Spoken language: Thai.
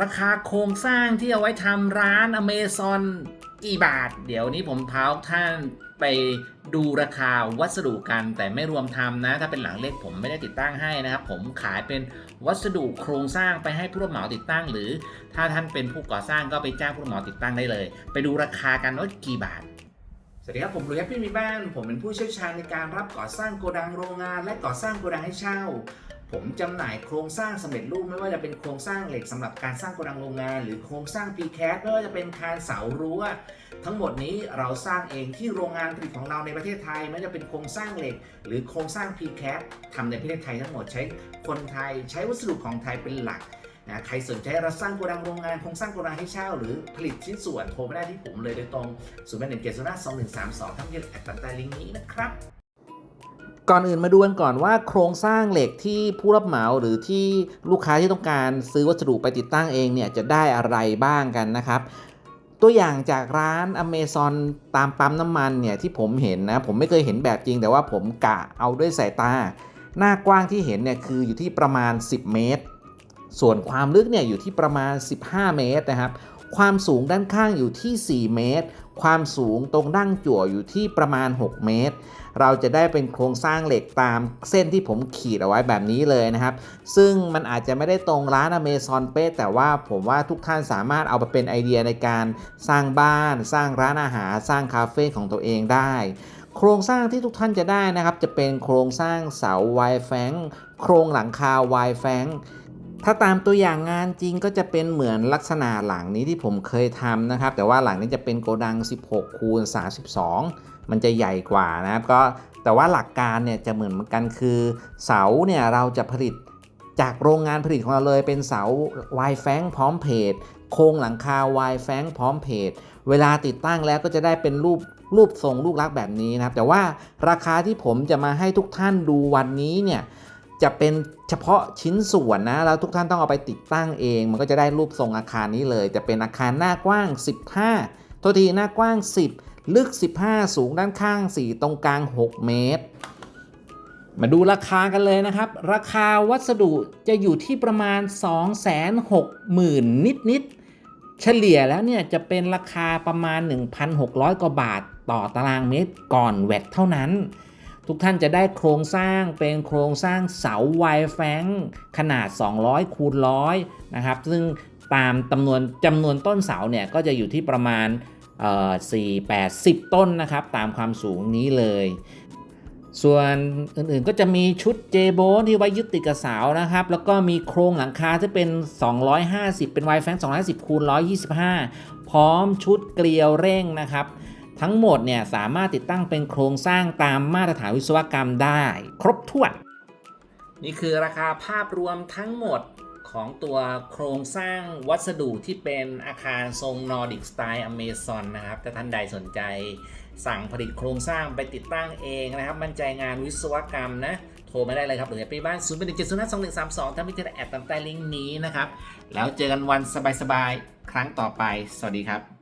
ราคาโครงสร้างที่เอาไว้ทำร้านอเมซอนกี่บาท เดี๋ยวนี้ผมพาท่านไปดูราคาวัสดุกัน แต่ไม่รวมทำนะ ถ้าเป็นหลังเล็กผมไม่ได้ติดตั้งให้นะครับ ผมขายเป็นวัสดุโครงสร้างไปให้ผู้รับเหมาติดตั้ง หรือ ถ้าท่านเป็นผู้ก่อสร้างก็ไปจ้างผู้รับเหมาติดตั้งได้เลย ไปดูราคากันว่ากี่บาทสวัสดีครับผมลุยแฮปปี้มีบ้าน ผมเป็นผู้เชี่ยวชาญในการรับก่อสร้างโกดังโรงงาน และก่อสร้างโกดังให้เช่า ผมจำหน่ายโครงสร้างสำเร็จรูปไม่ว่าจะเป็นโครงสร้างเหล็กสำหรับการสร้างโกดังโรงงาน หรือโครงสร้าง p c a s ไม่ว่าจะเป็นคานเสารั้วทั้งหมดนี้เราสร้างเองที่โรงงานผลิตของเราในประเทศไทย ไม่ว่าจะเป็นโครงสร้างเหล็ก หรือโครงสร้าง p c a s ทำในประเทศไทยทั้งหมดใช้คนไทยใช้วัสดุของไทยเป็นหลักนะใครสนใจรับสร้างโกดังโรงงานโครงสร้างโกดังให้เช่า หรือผลิตชิ้นส่วนโทรไปได้ที่ผมเลยโดยตรง0 8 1 7 0 5 2 1 3 2ทั้งย็นแอดตันใต้ลิงก์นี้นะครับ ก่อนอื่นมาดูกันก่อนว่าโครงสร้างเหล็กที่ผู้รับเหมาหรือที่ลูกค้าที่ต้องการซื้อวัสดุไปติดตั้งเองเนี่ยจะได้อะไรบ้างกันนะครับ ตัวอย่างจากร้านอเมซอนตามปั๊มน้ำมันเนี่ยที่ผมเห็นนะผมไม่เคยเห็นแบบจริง แต่ว่าผมกะเอาด้วยสายตา หน้ากว้างที่เห็นเนี่ยคืออยู่ที่ประมาณ 10 เมตร ส่วนความลึกเนี่ยอยู่ที่ประมาณ 15 เมตรนะครับ ความสูงด้านข้างอยู่ที่ 4 เมตร ความสูงตรงดั้งจั่วอยู่ที่ประมาณ 6 เมตร เราจะได้เป็นโครงสร้างเหล็กตามเส้นที่ผมขีดเอาไว้แบบนี้เลยนะครับ ซึ่งมันอาจจะไม่ได้ตรงร้านอเมซอนเป๊ะแต่ว่าผมว่าทุกท่านสามารถเอาไปเป็นไอเดียในการสร้างบ้าน สร้างร้านอาหาร สร้างคาเฟ่ของตัวเองได้โครงสร้างที่ทุกท่านจะได้นะครับ จะเป็นโครงสร้างเสาไวแฟงโครงหลังคาไวแฟง ถ้าตามตัวอย่างงานจริงก็จะเป็นเหมือนลักษณะหลังนี้ที่ผมเคยทำนะครับ แต่ว่าหลังนี้จะเป็นโกดัง 16 คูณ 32 มันจะใหญ่กว่านะครับก็แต่ว่าหลักการเนี่ยจะเหมือนกันคือ เสาเนี่ยเราจะผลิตจากโรงงานผลิตของเราเลยเป็นเสาวายแฟงพร้อมเพจโครงหลังคาวายแฟงพร้อมเพจเวลาติดตั้งแล้วก็จะได้เป็นรูปรูปทรงลูกลักษ์แบบนี้นะครับ แต่ว่าราคาที่ผมจะมาให้ทุกท่านดูวันนี้เนี่ย จะเป็นเฉพาะชิ้นส่วนนะ แล้วทุกท่านต้องเอาไปติดตั้งเอง มันก็จะได้รูปทรงอาคารนี้เลย จะเป็นอาคารหน้ากว้าง 15ตัวทีหน้ากว้าง 10 ลึก 15 สูงด้านข้าง 4 ตรงกลาง 6 เมตร มาดูราคากันเลยนะครับ ราคาวัสดุจะอยู่ที่ประมาณ 260,000 นิดนิดๆเฉลี่ยแล้วเนี่ยจะเป็นราคาประมาณ 1,600 กว่าบาทต่อตารางเมตรก่อนแวดเท่านั้น ทุกท่านจะได้โครงสร้างเป็นโครงสร้างเสาไวแฟงขนาด 200คูณร้อยนะครับ ซึ่งตามจำนวนจำนวนต้นเสาเนี่ยก็จะอยู่ที่ประมาณเอ่อ4 8 10ต้นนะครับ ตามความสูงนี้เลย ส่วนอื่นๆก็จะมีชุดเจโบนที่ไว้ยึดติดกับเสานะครับ แล้วก็มีโครงหลังคาที่เป็น 250 เป็นไวแฟง250คูณ125 พร้อมชุดเกลียวเร่งนะครับ ทั้งหมดเนี่ยสามารถติดตั้งเป็นโครงสร้างตามมาตรฐานวิศวกรรมได้ ครบถ้วน นี่คือราคาภาพรวมทั้งหมดของตัวโครงสร้างวัสดุที่เป็นอาคารทรงนอร์ดิกสไตล์อเมซอนนะครับ ถ้าท่านใดสนใจสั่งผลิตโครงสร้างไปติดตั้งเองนะครับ มั่นใจงานวิศวกรรมนะ โทรมาได้เลยครับ หรือไปบ้าน 0 1 7 0 5 2 1 3 2 ถ้าไม่เจอแอดตามใต้ลิงก์นี้นะครับ แล้วเจอกันวันสบายๆ ครั้งต่อไป สวัสดีครับ